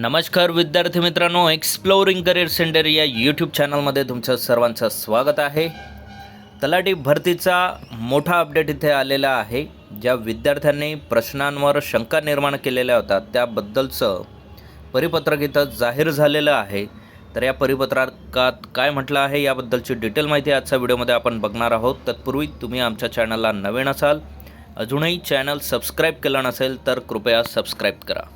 नमस्कार विद्यार्थी मित्रांनो एक्सप्लोरिंग करिअर सेंटर या यूट्यूब चॅनलमध्ये तुमचं सर्वांचं स्वागत आहे. तलाठी भरतीचा मोठा अपडेट इथे आलेला आहे. ज्या विद्यार्थ्यांनी प्रश्नांवर शंका निर्माण केलेल्या होत्या त्याबद्दलचं परिपत्रक इथं जाहीर झालेलं आहे. तर या परिपत्रकात काय म्हटलं आहे याबद्दलची डिटेल माहिती आजच्या व्हिडिओमध्ये आपण बघणार आहोत. तत्पूर्वी तुम्ही आमच्या चॅनलला नवीन असाल अजूनही चॅनल सबस्क्राईब केलं नसेल तर कृपया सबस्क्राईब करा.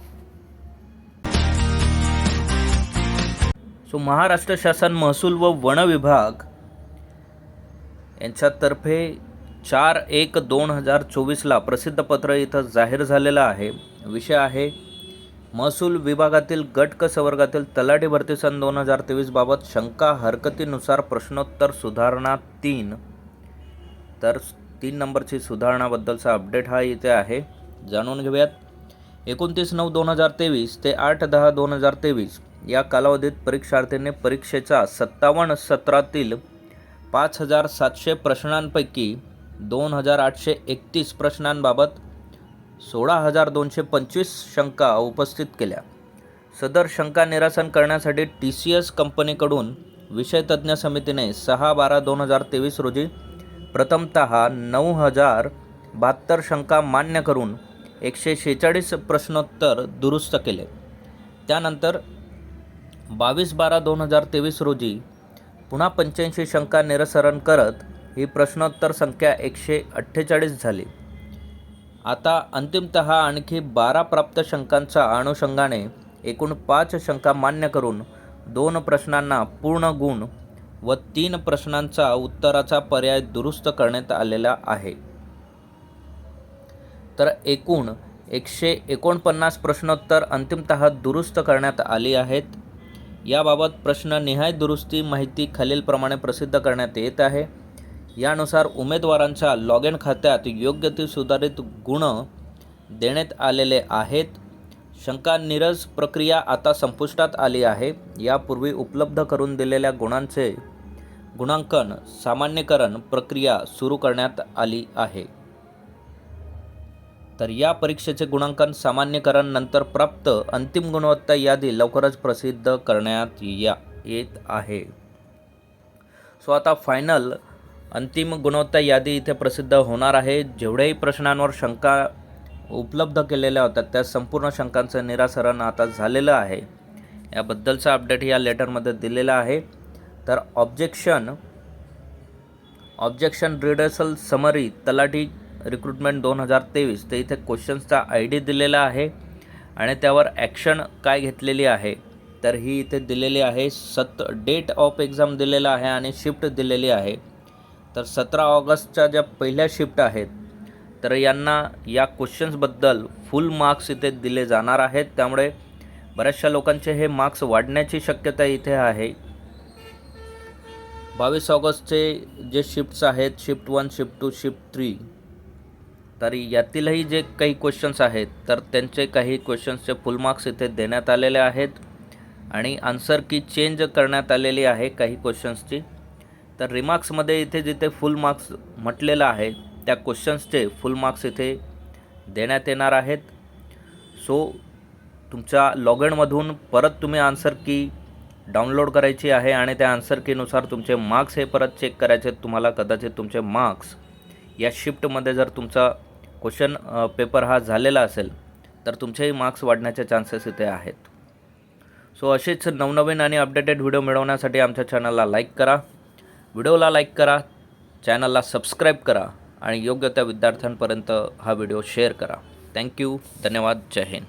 सो महाराष्ट्र शासन महसूल व वन विभाग यांच्यातर्फे चार एक दोन हजार चोवीसला प्रसिद्ध पत्र इथं जाहीर झालेलं आहे. विषय आहे महसूल विभागातील गट क संवर्गातील तलाठी भरती सन दोन हजार तेवीसबाबत शंका हरकतीनुसार प्रश्नोत्तर सुधारणा तीन. तर तीन नंबरची सुधारणाबद्दलचा अपडेट हा इथे आहे. जाणून घेऊयात. एकोणतीस नऊ दोन हजार तेवीस ते आठ दहा दोन हजार तेवीस या कालावधीत परीक्षार्थींनी परीक्षेचा सत्तावन्न सत्रातील पाच हजार सातशे प्रश्नांपैकी दोन हजार आठशे एकतीस प्रश्नांबाबत सोळा हजार दोनशे पंचवीस शंका उपस्थित केल्या. सदर शंका निरासन करण्यासाठी टी सी एस कंपनीकडून विषयतज्ञ समितीने सहा बारा दोन हजार तेवीस रोजी प्रथमत नऊ हजार बहात्तर शंका मान्य करून एकशे शेहेचाळीस प्रश्नोत्तर दुरुस्त केले. त्यानंतर बावीस बारा दोन हजार तेवीस रोजी पुन्हा पंच्याऐंशी शंका निरसरण करत ही प्रश्नोत्तर संख्या एकशे अठ्ठेचाळीस झाली. आता अंतिमत आणखी बारा प्राप्त शंकांच्या अनुषंगाने एकूण पाच शंका मान्य करून दोन प्रश्नांना पूर्ण गुण व तीन प्रश्नांचा उत्तराचा पर्याय दुरुस्त करण्यात आलेला आहे. तर एकूण एकशे एकोणपन्नास प्रश्नोत्तर अंतिमत दुरुस्त करण्यात आली आहेत. याबाबत प्रश्न निहाय दुरुस्ती माहिती खालीलप्रमाणे प्रसिद्ध करण्यात येत आहे. यानुसार उमेदवारांच्या लॉग इन खात्यात योग्य ती सुधारित गुण देण्यात आलेले आहेत. शंका निरस प्रक्रिया आता संपुष्टात आली आहे. यापूर्वी उपलब्ध करून दिलेल्या गुणांचे गुणांकन सामान्यकरण प्रक्रिया सुरू करण्यात आली आहे. तर या परीक्षेचे गुणांकन सामान्यकरण नंतर प्राप्त अंतिम गुणवत्ता यादी लवकरच प्रसिद्ध करण्यात या येत आहे. सो आता फायनल अंतिम गुणवत्ता यादी इथे प्रसिद्ध होणार आहे. जेवढ्याही प्रश्नांवर शंका उपलब्ध केलेल्या होत्या त्या संपूर्ण शंकांचं निरासरण आता झालेलं आहे. याबद्दलचा अपडेट या लेटरमध्ये दिलेला आहे. तर objection objection redressal summary Talathi recruitment दोन हजार तेवीस. ते इथे क्वेश्चन्सचा आय डी दिलेला आहे आणि त्यावर ॲक्शन काय घेतलेली आहे. तर ही इथे दिलेली आहे. सत डेट ऑफ एक्झाम दिलेला आहे आणि शिफ्ट दिलेली आहे. तर सतरा ऑगस्टच्या ज्या पहिल्या शिफ्ट आहेत तर यांना या क्वेश्चन्सबद्दल फुल मार्क्स इथे दिले जाणार आहेत. त्यामुळे बऱ्याचशा लोकांचे हे मार्क्स वाढण्याची शक्यता इथे आहे. बावीस ऑगस्टचे जे शिफ्ट्स आहेत shift one shift two shift three तर यातीलही जे काही क्वेश्चन्स आहेत तर त्यांचे काही क्वेश्चन्सचे फुल मार्क्स इथे देण्यात आलेले आहेत आणि आन्सर की चेंज करण्यात आलेली आहे काही क्वेश्चन्सची तर रिमार्क्समध्ये इथे जिथे फुल मार्क्स म्हटलेलं आहे त्या क्वेश्चन्सचे फुल मार्क्स इथे देण्यात येणार आहेत सो तुमच्या लॉग इनमधून परत तुम्ही आन्सर की डाउनलोड करायची आहे आणि त्या आन्सर कीनुसार तुमचे मार्क्स हे परत चेक करायचे आहेत. तुम्हाला कदाचित तुमचे मार्क्स या शिफ्टमध्ये जर तुमचा क्वेश्चन पेपर हा झालेला असेल तर तुमचेही मार्क्स वाढण्याचे चान्सेस इथे आहेत. सो असेच नवनवीन आणि अपडेटेड व्हिडिओ मिळवण्यासाठी आमच्या चॅनलला लाईक करा. व्हिडिओला लाईक करा चॅनलला सबस्क्राईब करा आणि योग्य त्या विद्यार्थ्यांपर्यंत हा व्हिडिओ शेअर करा. थँक्यू धन्यवाद जय हिंद.